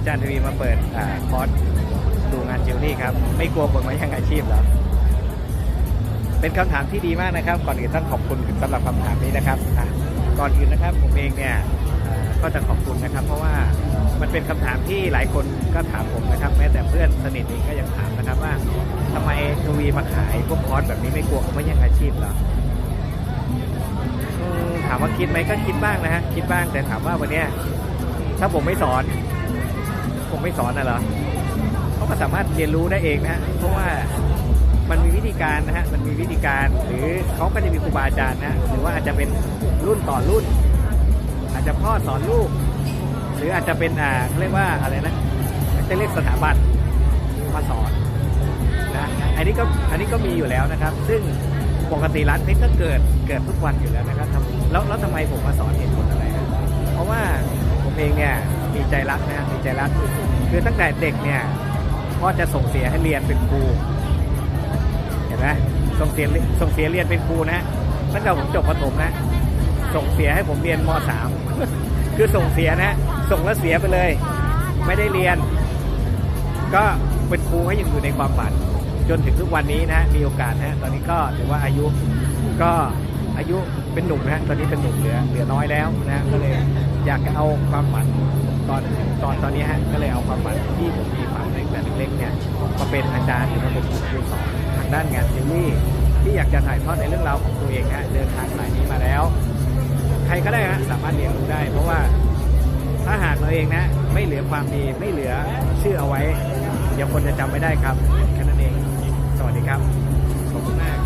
อาจารย์ทวีมาเปิดอคอร์สดูงานจิวนี่ครับ ไม่กลัวคนมาแย่งอาชีพหรอเป็นคำถามที่ดีมากนะครับ ก่อนอื่นต้องขอบคุณสำหรับคำถามนี้นะครับก่อนอื่นนะครับผมเองเนี่ยก็จะขอบคุณนะครับ เพราะว่ามันเป็นคำถามที่หลายคนก็ถามผมนะครับ แม้แต่เพื่อนสนิทเองก็ยังถามนะครับว่าทำไมทวีมาขายพวกคอร์สแบบนี้ไม่กลัวเขาไม่แย่งอาชีพหรอถามว่าคิดไหมก็คิดบ้างนะฮะคิดบ้างแต่ถามว่าวันนี้ถ้าผมไม่สอน ผมไม่สอนน่ะเหรอเขาก็สามารถเรียนรู้ได้เองนะฮะเพราะว่ามันมีวิธีการนะฮะมันมีวิธีการหรือเขาก็จะมีครูบาอาจารย์นะหรือว่าอาจจะเป็นรุ่นต่อรุ่น อาจจะพ่อสอนลูก หรืออาจจะเป็นอ่าเขาเรียกว่าอะไรนะจะเรียกสถาบันมาสอนนะอันนี้ก็อันนี้ก็มีอยู่แล้วนะครับ ซึ่งปกติร้านเพชรก็เกิดเกิดทุกวันอยู่แล้วนะครับแล้วแล้วทำไมผมมาสอนเหตุผลอะไรนะเพราะว่าผมเองเนี่ย มีใจรักนะฮะมีใจรักคือตั้งแต่เด็กเนี่ยพ่อจะส่งเสียให้เรียนเป็นครูเห็นไหมส่งเสียส่งเสียเรียนเป็นครูนะตั้งแต่ผมจบประถมนะ ส่งเสียให้ผมเรียนมสามคือส่งเสียนะ ส่งแล้วเสียไปเลย ไม่ได้เรียน ก็เป็นครูให้ยังอยู่ในความฝันจนถึงทุกวันนี้นะมีโอกาสนะตอนนี้ก็ถือว่าอายุก็อายุเป็นหนุ่มนะตอนนี้เป็นหนุ่มเหลือเหลือน้อยแล้วนะก็เลยอยากจะเอาความฝัน ตอนตอนตอนนี้ฮะก็เลยเอาความฝันที่ผมมีฝันตั้งแต่เล็กๆเนี่ยมาเป็นอาจารย์หรือมาเป็นครูสอนทางด้านงานซีรีส์ที่อยากจะถ่ายทอดในเรื่องราวของตัวเองฮะเดินทางสายนี้มาแล้ว ใครก็ได้ฮะสามารถเรียนรู้ได้ เพราะว่าถ้าหากเราเองนะไม่เหลือความดีไม่เหลือชื่อเอาไว้ เดี๋ยวคนจะจำไม่ได้ครับแค่นั้นเอง สวัสดีครับขอบคุณมาก